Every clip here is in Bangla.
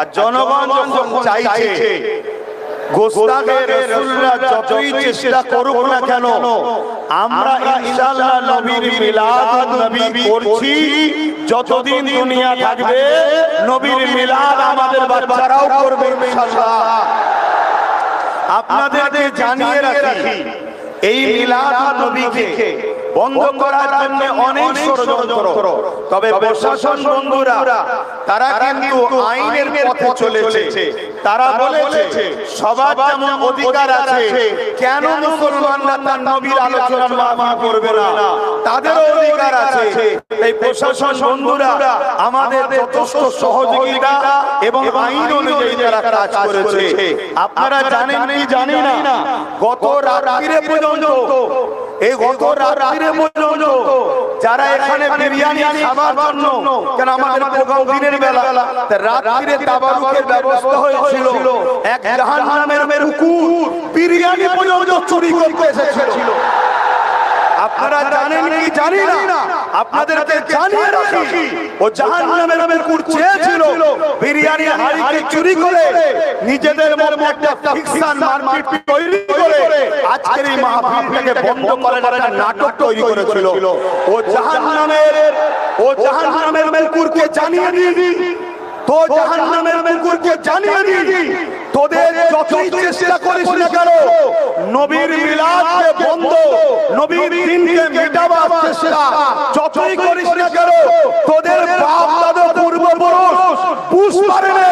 আর জনগণ যখন চাইছে যতই চেষ্টা করুক না কেন আমরা ইনশাআল্লাহ নবীর মিলাদ নবী করছি। যতদিন দুনিয়া থাকবে নবীর মিলাদ আমাদের বাচ্চারাও করবে ইনশাআল্লাহ। আপনাদেরকে জানিয়ে রাখি এই মিলাদ নবীকে বন্ধ করার জন্য অনেক ষড়যন্ত্র। তবে প্রশাসন বন্ধুরা তারা কিন্তু আইনের পথে চলেছে। তারা বলেছে সবার যেমন অধিকার আছে কেন মুসলমানরা তার নবীর আলোচনার মামা করবে না। তাদেরও অধিকার আছে। এই প্রশাসন বন্ধুরা আমাদের যথেষ্ট সহযোগিতা এবং আইন অনুযায়ী যারা কাজ করেছে। আপনারা জানেন কি জানি না? গত রাত্রিরে পর্যন্ত এই গত রাত্রিরে পর্যন্ত যারা এখানে বিরিয়ানি খাবার জন্য কেন আমাদের প্রোগ্রাম দিনের বেলা রাত্রিরে তাবারুকের ব্যবস্থা হয়েছিল। এক জাহান্নামের কুকুর বিরিয়ানি পর্যন্ত চুরি করতে এসেছিল। আপনারা জানেন কি জানি না। আপনাদেরকে জানিয়ে রাখি ও জাহান্নামের কুকুর চেয়েছিল বিরিয়ানি হাড়িকে চুরি করে নিজেদের মধ্যে একটা ফিকশন মারপিট তৈরি করে আজকের এই মাহফিলটাকে বন্ধ করার একটা নাটক তৈরি করেছিল। ও জাহান্নামের ও জাহান্নামের কুকুরকে জানিয়ে দিই তো জাহান্নামের কুকুরকে জানিয়ে দিই তোদের যতই চেষ্টা করিস না কেন নবীর মিলাদকে বন্ধ নবীর দিনকে মেটাবার চেষ্টা যতই করিস না কেন তোদের বাপ দাদা পূর্বপুরুষ পুষ করে নে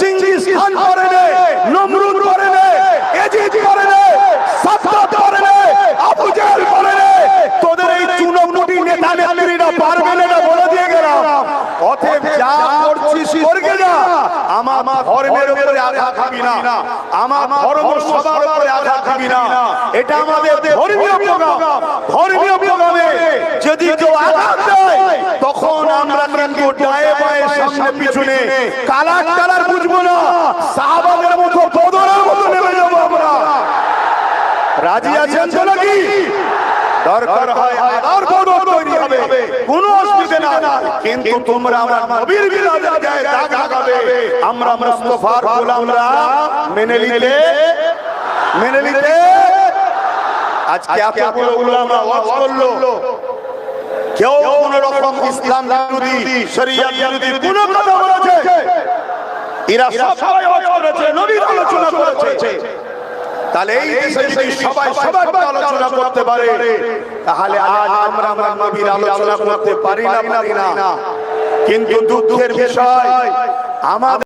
চিঙ্গিস খান করে নে নমরুদ করে নে এজিদ করে নে সাদ্দাত করে নে আবু জেহেল করে নে তোদের এই চুনোপুটি নেতা নেত্রীরা পারবে না এটা বলে দিয়ে গেলাম অতএব যা করছিস করবে না। আমার ধর্মের উপরে আঘাত খাবি না। আমার ধর্ম সবার উপরে আঘাত খাবি না। এটা আমাদের ধর্মীয় প্রোগ্রাম ধর্মীয় প্রোগ্রামে যদি কেউ আঘাত দেয় তখন আমরা কিন্তু ডায়ে বায়ে সামনে পিছনে কালার কালার বুঝব না। সাহাবাদের মতো বদরের মতো নেমে যাব আমরা। রাজি আছেন তো নাকি? দরকার হয় আর বদর তৈরি হবে কোনো অসুবিধা না কিন্তু তোমরা আমরা নবীর বিলাদের গায়ে দাগ লাগাবে। আমরা মুস্তাফার গোলামরা। মেনে নিতে। মেনে নিতে। আজকে এতগুলো গোলামরা ওয়াজ করল। কেউ কোন রকম ইসলাম বিরোধী শরিয়াত বিরোধী কোন কথা বলেছে। এরা সবাই ওয়াজ করেছে নবীর আলোচনা করেছে। তাহলে এই দেশে যদি সবাই সবার আলোচনা করতে পারে তাহলে আজ আমরা আমরা নবীর আলোচনা করতে পারি না পারি না কিন্তু দুঃখের বিষয় আমাদের